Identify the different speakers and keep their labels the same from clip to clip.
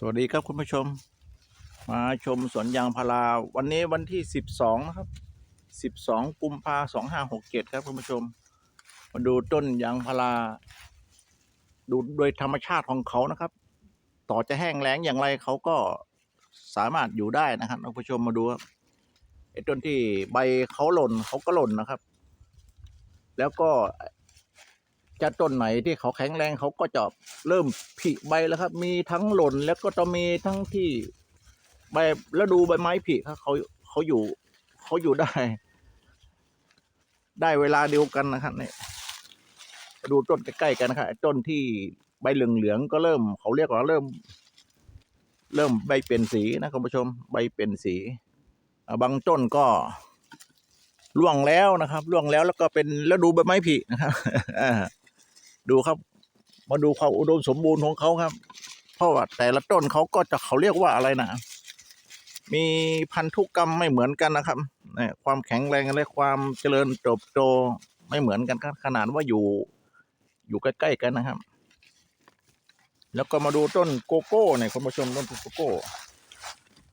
Speaker 1: สวัสดีครับคุณผู้ชม มาชมสวนยางพาราวันนี้วันที่สิบสองนะครับสิบสองกุมภาสองห้าหกเจ็ดครับคุณผู้ชม มาดูต้นยางพารา ดูโดยธรรมชาติของเขานะครับ ต่อจะแห้งแล้งอย่างไรเขาก็สามารถอยู่ได้นะครับคุณผู้ชมมาดูครับไอ้ต้นที่ใบเขาหล่นเขาก็หล่นนะครับ แล้วก็ จะต้นไหนที่เขาแข็งแรงเขาก็จะเริ่มผลิใบแล้วครับ มีทั้งหล่นแล้วก็จะมีทั้งที่ใบแล้วดูใบไม้ผลิครับเขาเขาอยู่เขาอยู่ได้ ได้เวลาเดียวกันนะครับเนี่ยดูต้นใกล้ๆกันนะครับต้นที่ใบเหลืองๆก็เริ่ม เขาเรียกว่าเริ่ม เริ่มใบเปลี่ยนสีนะคุณผู้ชม ใบเปลี่ยนสีบางต้นก็ร่วงแล้วนะครับร่วงแล้วแล้วก็เป็นแล้วดูใบไม้ผลินะครับ ดูครับ มาดูความอุดมสมบูรณ์ของเขาครับ เพราะว่าแต่ละต้นเขาก็จะเขาเรียกว่าอะไรนะ มีพันธุกรรมไม่เหมือนกันนะครับความแข็งแรงและความเจริญเติบโตไม่เหมือนกันขนาดว่าอยู่ อยู่ใกล้ๆกันนะครับ แล้วก็มาดูต้นโกโก้เนี่ยคุณผู้ชมต้นโกโก้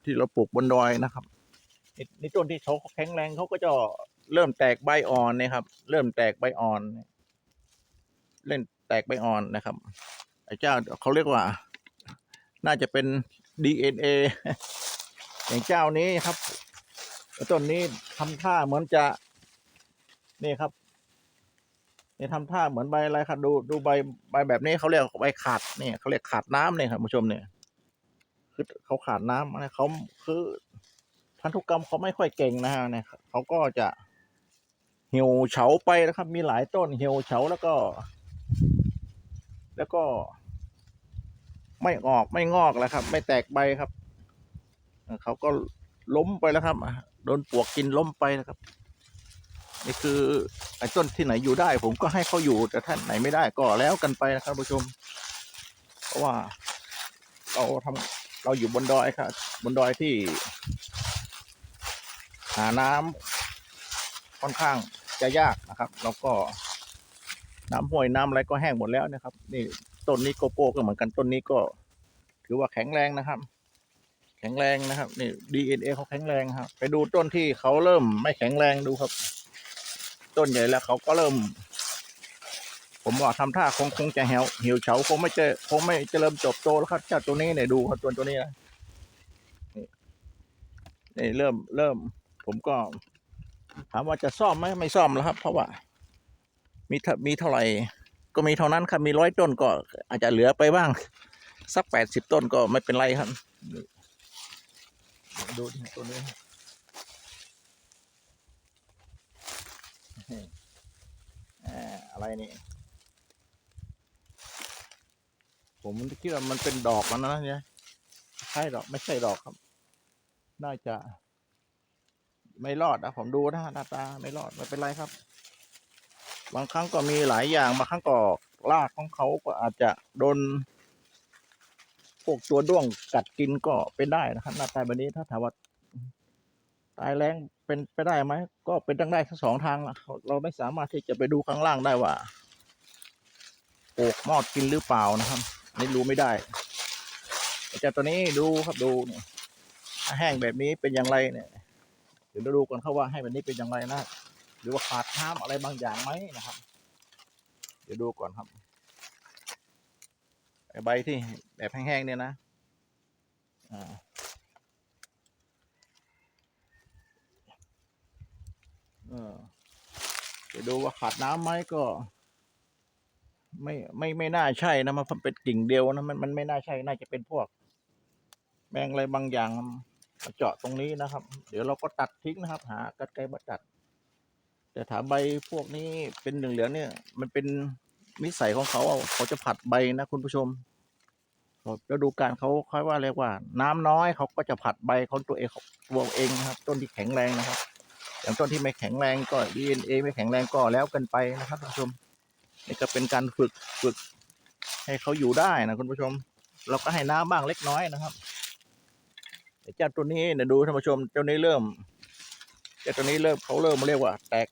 Speaker 1: ที่เราปลูกบนดอยนะครับนี่นี่ต้นที่เขาแข็งแรงเขาก็จะเริ่มแตกใบอ่อนนี่ยครับ เริ่มแตกใบอ่อน เล่นแตกใบอ่อนนะครับไอ้เจ้าเขาเรียกว่า น่าจะเป็น DNA อย่างเจ้านี้ครับต้นนี้ทำท่าเหมือนจะ นี่ครับนี่ทำท่าเหมือนใบอะไรครับดูดูใบใบแบบนี้เขาเรียกใบขาดเนี่ยเขาเรียกขาดน้ำเนี่ยครับผู้ชมเนี่ยคือเขาขาดน้ำนะเขาคือพันธุกรรมเขาไม่ค่อยเก่งนะฮะเนี่ยเขาก็จะเหี่ยวเฉาไปนะครับ มีหลายต้นเหี่ยวเฉาแล้วก็ แล้วก็ ไม่ออกไม่งอกแล้วครับ ไม่แตกใบครับเขาก็ล้มไปแล้วครับโดนปวกกินล้มไปนะครับ นี่คือไอ้ต้นที่ไหนอยู่ได้ ผมก็ให้เขาอยู่แต่ท่านไหนไม่ได้ก็แล้วกันไปนะครับผู้ชม เพราะว่าเราทำเราอยู่บนดอยครับ บนดอยที่ หาน้ำค่อนข้างจะยากนะครับ แล้วก็ น้ำห้วยน้ำอะไรก็แห้งหมดแล้วนะครับ นี่ต้นนี้โกโก้ก็เหมือนกันต้นนี้ก็ ถือว่าแข็งแรงนะครับ แข็งแรงนะครับ นี่ DNA เขาแข็งแรงครับ ไปดูต้นที่เขาเริ่มไม่แข็งแรงดูครับ ต้นใหญ่แล้วเขาก็เริ่ม ผมว่าทำท่าคงคงจะเหี่ยวเหี่ยวเฉาคงไม่เจอคงไม่จะเริญจบโตแล้วครับเจ้าตัวนี้เนี่ยดูครับตัวตัวนี้นะนี่นี่เริ่มเริ่ม ผมก็ ถามว่าจะซ่อมไหมไม่ซ่อมแล้วครับ เพราะว่า มีเท่ามีเท่าไหร่ก็มีเท่านั้นครับมีร้อยต้นก็อาจจะเหลือไปบ้าง สักแปดสิบต้นก็ไม่เป็นไรครับ ดูตัวนี้เอ่ออะไรนี่ ผมคิดว่ามันเป็นดอกมันนะเนี่ยใช่ดอกไม่ใช่ดอกครับ น่าจะ ไม่รอดนะผมดูนะหน้าตาไม่รอดไม่เป็นไรครับ บางครั้งก็มีหลายอย่างบางครั้งก็รากของเขาก็อาจจะโดนพวกตัวด้วงกัดกินก็เป็นได้นะครับหน้าตายแบบนี้ถ้าถามว่าตายแรงเป็นไปได้ไหมก็เป็นตั้งได้ทั้งสองทางละเราไม่สามารถที่จะไปดูข้างล่างได้ว่าโอกมอดกินหรือเปล่านะครับนี่รู้ไม่ได้แต่ตัวนี้ดูครับดูเนี่ยแห้งแบบนี้เป็นอย่างไรเนี่ยเดี๋ยวเราดูก่อนเขาว่าให้แบบนี้เป็นอย่างไรนะ รือว่าขาดน้ำอะไรบางอย่างไหมนะครับ เดี๋ยวดูก่อนครับใบที่แบบแห้งๆเนี่ยนะอ่าเออเดี๋ยวดูว่าขาดน้ำไหมก็ ไม่ไม่ไม่น่าใช่นะมันเป็นกิ่งเดียวนะมันมันไม่น่าใช่น่าจะเป็นพวก แมงอะไรบางอย่างมาเจาะตรงนี้นะครับ เดี๋ยวเราก็ตัดทิ้งนะครับ หากรรไกรมาตัด แต่ถามใบพวกนี้เป็นเหลืองเนี่ย มันเป็นนิสัยของเขาเขาจะผัดใบนะคุณผู้ชมแล้วดูการเขาค่อยว่าเรียกว่า น้ำน้อยเขาก็จะผัดใบของตัวเองตัวเองนะครับ ต้นที่แข็งแรงนะครับ อย่างต้นที่ไม่แข็งแรงก็ DNA ไม่แข็งแรงก็แล้วกันไปนะครับคุณผู้ชมนี่ก็เป็นการฝึกฝึก ให้เขาอยู่ได้นะคุณผู้ชม เราก็ให้น้ำบ้างเล็กน้อยนะครับเจ้าตัวนี้เนี่ยดูท่านผู้ชมเจ้านี้เริ่มเจ้าตัวนี้เริ่มเขาเริ่มเรียกว่า แตก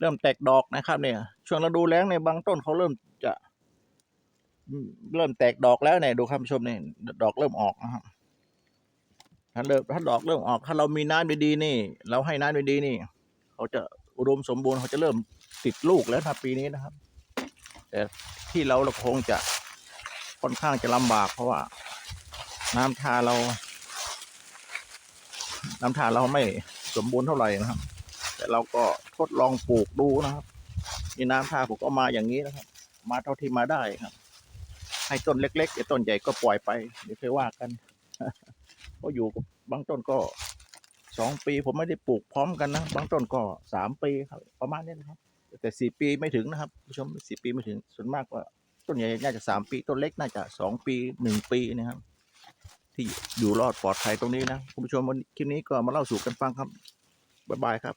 Speaker 1: เริ่มแตกดอกนะครับ เนี่ย ช่วงฤดูแล้งในบางต้นเขาเริ่มจะเริ่มแตกดอกแล้วเนี่ยดูครับผู้ชมเนี่ยดอกเริ่มออกนะครับถ้าเริ่มถ้าดอกเริ่มออก ถ้าเรามีน้ำดีๆนี่ เราให้น้ำดีๆนี่ เขาจะอุดมสมบูรณ์เขาจะเริ่มติดลูกแล้วนะปีนี้นะครับ แต่ที่เราเราคงจะค่อนข้างจะลำบากเพราะว่า น้ำทาเรา น้ำทาเราไม่สมบูรณ์เท่าไหร่นะครับ แต่เราก็ทดลองปลูกดูนะครับนี่น้ำท่าผมก็มาอย่างนี้นะครับ มาเท่าที่มาได้ครับ ให้ต้นเล็กๆไอ้ต้นใหญ่ก็ปล่อยไปเดี๋ยวค่อยว่ากันเพราะอยู่บางต้นก็สองปีผมไม่ได้ปลูกพร้อมกันนะบางต้นก็สามปีครับประมาณนี้นะครับ แต่สี่ปีไม่ถึงนะครับผู้ชมสี่ปีไม่ถึงส่วนมากก็ต้นใหญ่น่าจะสามปีต้นเล็กน่าจะสองปีหนึ่งปีนะครับ ที่อยู่รอดปลอดภัยตรงนี้นะคุณผู้ชมวันคลิปนี้ก็มาเล่าสู่กันฟังครับบ๊ายบายครับ